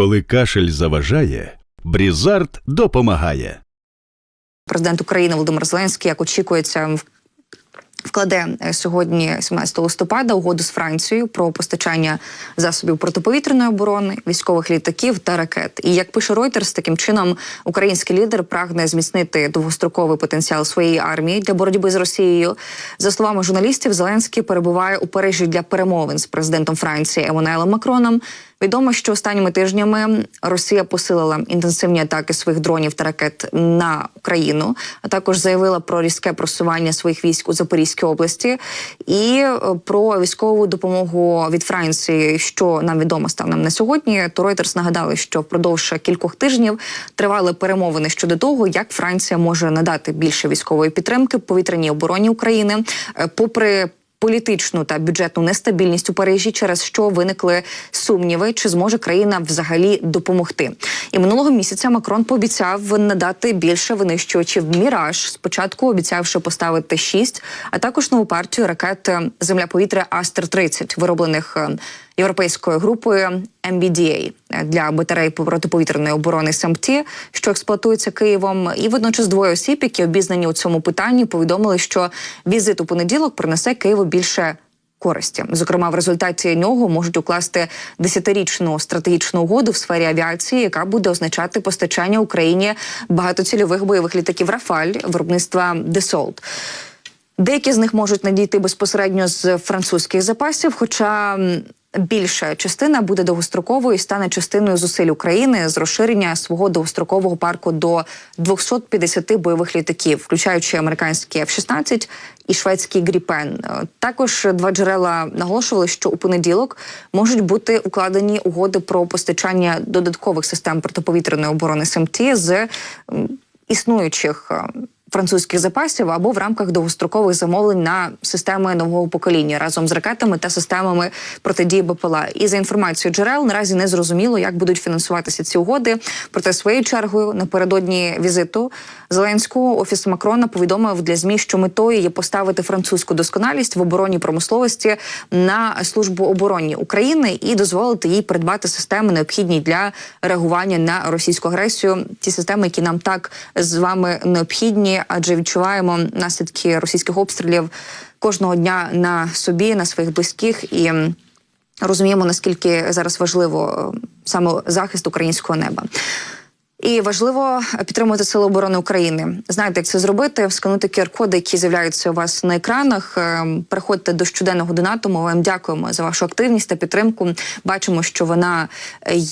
Коли кашель заважає, Брізард допомагає. Президент України Володимир Зеленський, як очікується, вкладе е, сьогодні, 17 листопада, угоду з Францією про постачання засобів протиповітряної оборони, військових літаків та ракет. І як пише Reuters, таким чином український лідер прагне зміцнити довгостроковий потенціал своєї армії для боротьби з Росією. За словами журналістів, Зеленський перебуває у Парижі для перемовин з президентом Франції Еммануелем Макроном. Відомо, що останніми тижнями Росія посилила інтенсивні атаки своїх дронів та ракет на Україну, а також заявила про різке просування своїх військ у Запорізькій області і е, про військову допомогу від Франції, що нам відомо станом на сьогодні. То Reuters нагадали, що впродовж кількох тижнів тривали перемовини щодо того, як Франція може надати більше військової підтримки повітряній обороні України, Е, попри політичну та бюджетну нестабільність у Парижі, через що виникли сумніви, чи зможе країна взагалі допомогти. І минулого місяця Макрон пообіцяв надати більше винищувачів Міраж. Спочатку обіцявши поставити шість, а також нову партію ракет е, земля-повітря Астер 30 вироблених е, європейською групою MBDA для батарей протиповітряної оборони СМТ, що експлуатується Києвом. І водночас двоє осіб, які обізнані у цьому питанні, повідомили, що візит у понеділок принесе Києву більше. Користі, зокрема, в результаті нього можуть укласти десятирічну стратегічну угоду в сфері авіації, яка буде означати постачання Україні багатоцільових бойових літаків Рафаль виробництва Десолт. Деякі з них можуть надійти безпосередньо з французьких запасів, хоча більша частина буде довгостроковою і стане частиною зусиль України з розширення свого довгострокового парку до 250 бойових літаків, включаючи американський F-16 і шведський Гріпен. Е, Також два джерела наголошували, що у понеділок можуть бути укладені угоди про постачання додаткових систем протиповітряної оборони СМТ з існуючих. Французьких запасів або в рамках довгострокових замовлень на системи нового покоління разом з ракетами та системами протидії БПЛА. І за інформацією джерел наразі не зрозуміло, як будуть фінансуватися ці угоди. Проте своєю чергою напередодні візиту Зеленського офіс Макрона повідомив для змі, що метою є поставити французьку досконалість в оборонній промисловості на службу обороні України і дозволити їй придбати системи необхідні для реагування на російську агресію. Ті системи, які нам так з вами необхідні, адже відчуваємо наслідки російських обстрілів кожного дня на собі, на своїх близьких і. Розуміємо, наскільки зараз важливо е, саме захист українського неба. І важливо підтримувати Сили оборони України. Знаєте, як це зробити? Сканути QR-коди, які з'являються у вас на екранах. Е, Переходьте до щоденного донату. Ми вам дякуємо за вашу активність та підтримку. Бачимо, що вона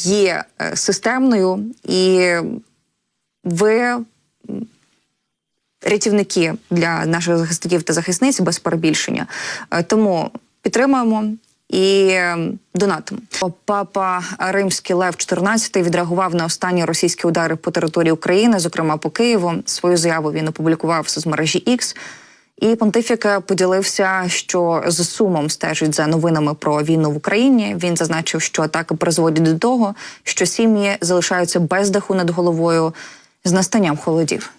є е, системною, і ви рятівники для наших захисників та захисниць без перебільшення. Е, Тому підтримуємо. І е, донатом папа римський Лев XIV відреагував на останні російські удари по території України, зокрема по Києву. Свою заяву він опублікував в соцмережі X. І понтифік поділився, що з сумом стежить за новинами про війну в Україні. Він зазначив, що атаки призводять до того, що сім'ї залишаються без даху над головою з настанням холодів.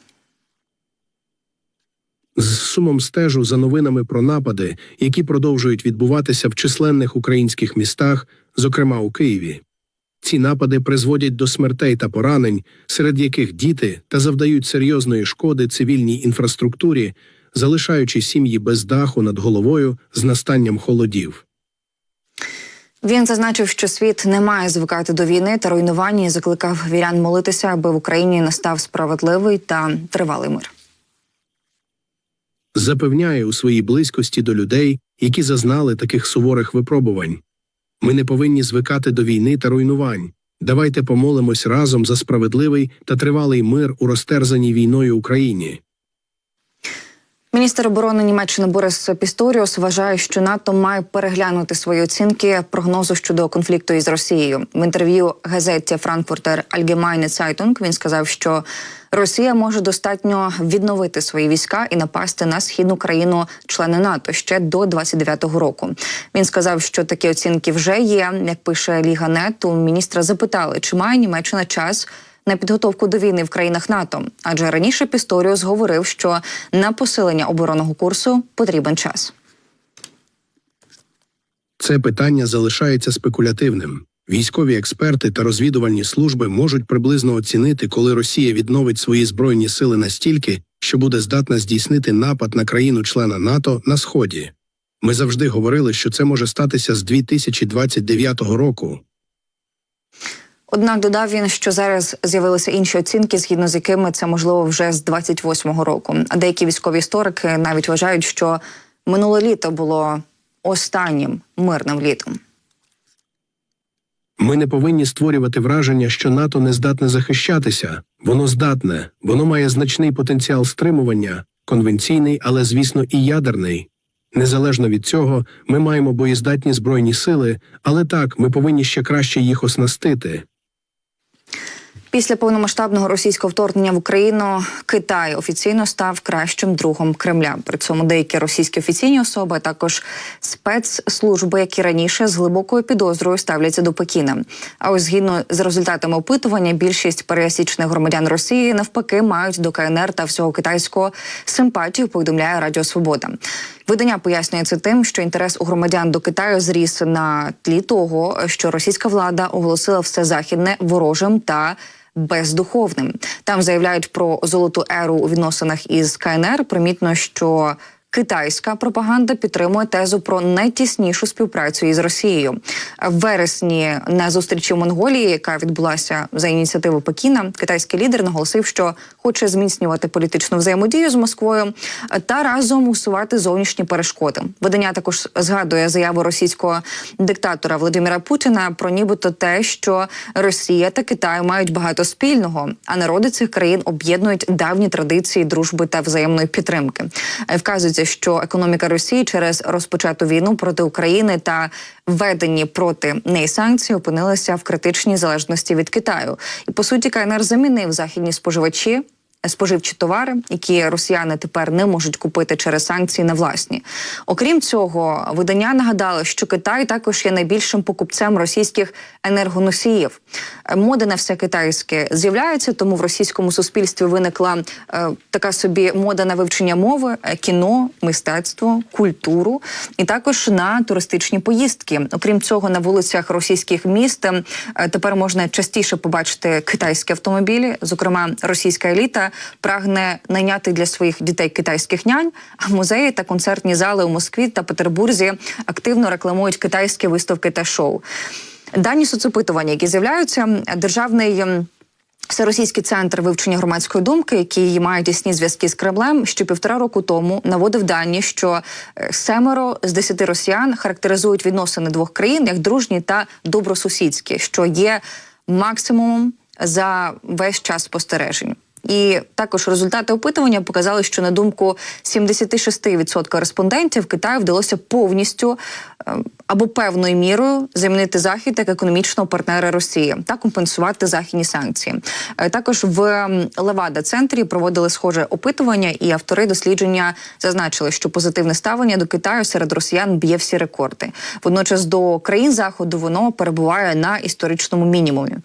З сумом стежу за новинами про напади, які продовжують відбуватися в численних українських містах, зокрема у Києві. Ці напади призводять до смертей та поранень, серед яких діти та завдають серйозної шкоди цивільній інфраструктурі, залишаючи сім'ї без даху над головою з настанням холодів. Він зазначив, що світ не має звикати до війни та руйнування і закликав вірян молитися, аби в Україні настав справедливий та тривалий мир. Запевняє у своїй близькості до людей, які зазнали таких суворих випробувань. Ми не повинні звикати до війни та руйнувань. Давайте помолимось разом за справедливий та тривалий мир у розтерзаній війною Україні. Міністр оборони Німеччини Борис Пісторіус вважає, що НАТО має переглянути свої оцінки прогнозу щодо конфлікту із Росією. В інтерв'ю газеті Frankfurter Allgemeine Zeitung він сказав, що Росія може достатньо відновити свої війська і напасти на східну країну члени НАТО ще до 29-го року. Він сказав, що такі оцінки вже є. Як пише Ліга Нет, у міністра запитали, чи має Німеччина час на підготовку до війни в країнах НАТО, адже раніше Пісторіус говорив, що на посилення оборонного курсу потрібен час. Це питання залишається спекулятивним. Військові експерти та розвідувальні служби можуть приблизно оцінити, коли Росія відновить свої збройні сили настільки, що буде здатна здійснити напад на країну-члена НАТО на сході. Ми завжди говорили, що це може статися з 2029 року. Однак додав він, що зараз з'явилися інші оцінки, згідно з якими це можливо вже з 28-го року. А деякі військові історики навіть вважають, що минуле літо було останнім мирним літом. Ми не повинні створювати враження, що НАТО не здатне захищатися. Воно здатне, воно має значний потенціал стримування, конвенційний, але звісно і ядерний. Незалежно від цього, ми маємо боєздатні збройні сили, але так, ми повинні ще краще їх оснастити. Після повномасштабного російського вторгнення в Україну Китай офіційно став кращим другом Кремля. При цьому деякі російські офіційні особи, а також спецслужби, які раніше з глибокою підозрою ставляться до Пекіна. А ось згідно з результатами опитування, більшість пересічних громадян Росії навпаки мають до КНР та всього китайського симпатію. Повідомляє Радіо Свобода. Видання пояснює це тим, що інтерес у громадян до Китаю зріс на тлі того, що російська влада оголосила все західне ворожим та бездуховним. Там заявляють про золоту еру у відносинах із КНР. Примітно, що Китайська пропаганда підтримує тезу про найтіснішу співпрацю із Росією. В вересні на зустрічі в Монголії, яка відбулася за ініціативи Пекіна, китайський лідер наголосив, що хоче зміцнювати політичну взаємодію з Москвою та разом усувати зовнішні перешкоди. Видання також згадує заяву російського диктатора Володимира Путіна про нібито те, що Росія та Китай мають багато спільного, а народи цих країн об'єднують давні традиції дружби та взаємної підтримки. Е, Вказується, що економіка Росії через розпочату війну проти України та введені проти неї санкції опинилася в критичній залежності від Китаю. І по суті, КНР замінив західні споживачі. Споживчі товари, які росіяни тепер не можуть купити через санкції на власні. Окрім цього, видання нагадало, що Китай також є найбільшим покупцем російських енергоносіїв. Моди на все китайське з'являються, тому в російському суспільстві виникла е, така собі мода на вивчення мови, е, кіно, мистецтво, культуру і також на туристичні поїздки. Окрім цього, на вулицях російських міст е, тепер можна частіше побачити китайські автомобілі. Зокрема, російська еліта прагне найняти для своїх дітей китайських нянь. А музеї та концертні зали у Москві та Петербурзі активно рекламують китайські виставки та шоу. Дані соцопитування, які з'являються, державний. ем, Всеросійський центр вивчення громадської думки, який має тісні зв'язки з Кремлем, що півтора року тому наводив дані, що е, семеро з десяти росіян характеризують відносини двох країн як дружні та добросусідські, що є максимумом за весь час спостережень. І також результати опитування показали, що на думку 76% респондентів Китаю вдалося повністю е, або певною мірою замінити захід як економічного партнера Росії та компенсувати західні санкції. Е, Також в Левада центрі проводили схоже опитування, і автори дослідження зазначили, що позитивне ставлення до Китаю серед росіян б'є всі рекорди. Водночас до країн заходу воно перебуває на історичному мінімумі.